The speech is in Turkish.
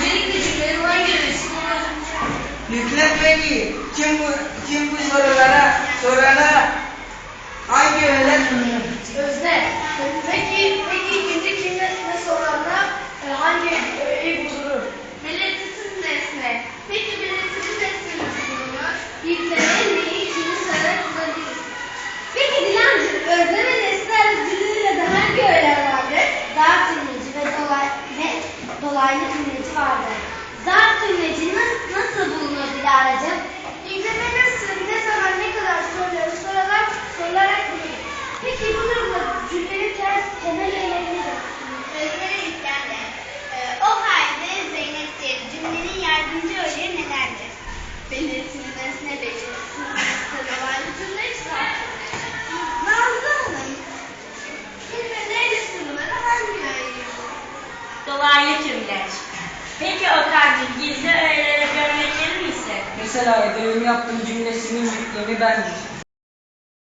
Öncelikle cümlenin hangi öğesi bulunur? Dolaylı tümleci vardır. Zarf tümleci nas- nasıl bulunur Dilara'cığım? Yükleme nasıl, ne zaman, ne kadar soruları sorarak, sorularak bulunur. Peki bu durumda cümlenin ters temel öğeleri nedir? Özne yüklemde. Ee, o halde Zeynep'tir. Cümlenin yardımcı öğeleri nelerdir? Dolaylı tümleç. Peki Okan'cığım gizli öğelere bir örnek verir misin? Mesela ödevimi yaptığım cümlesinin yüklemi bendir.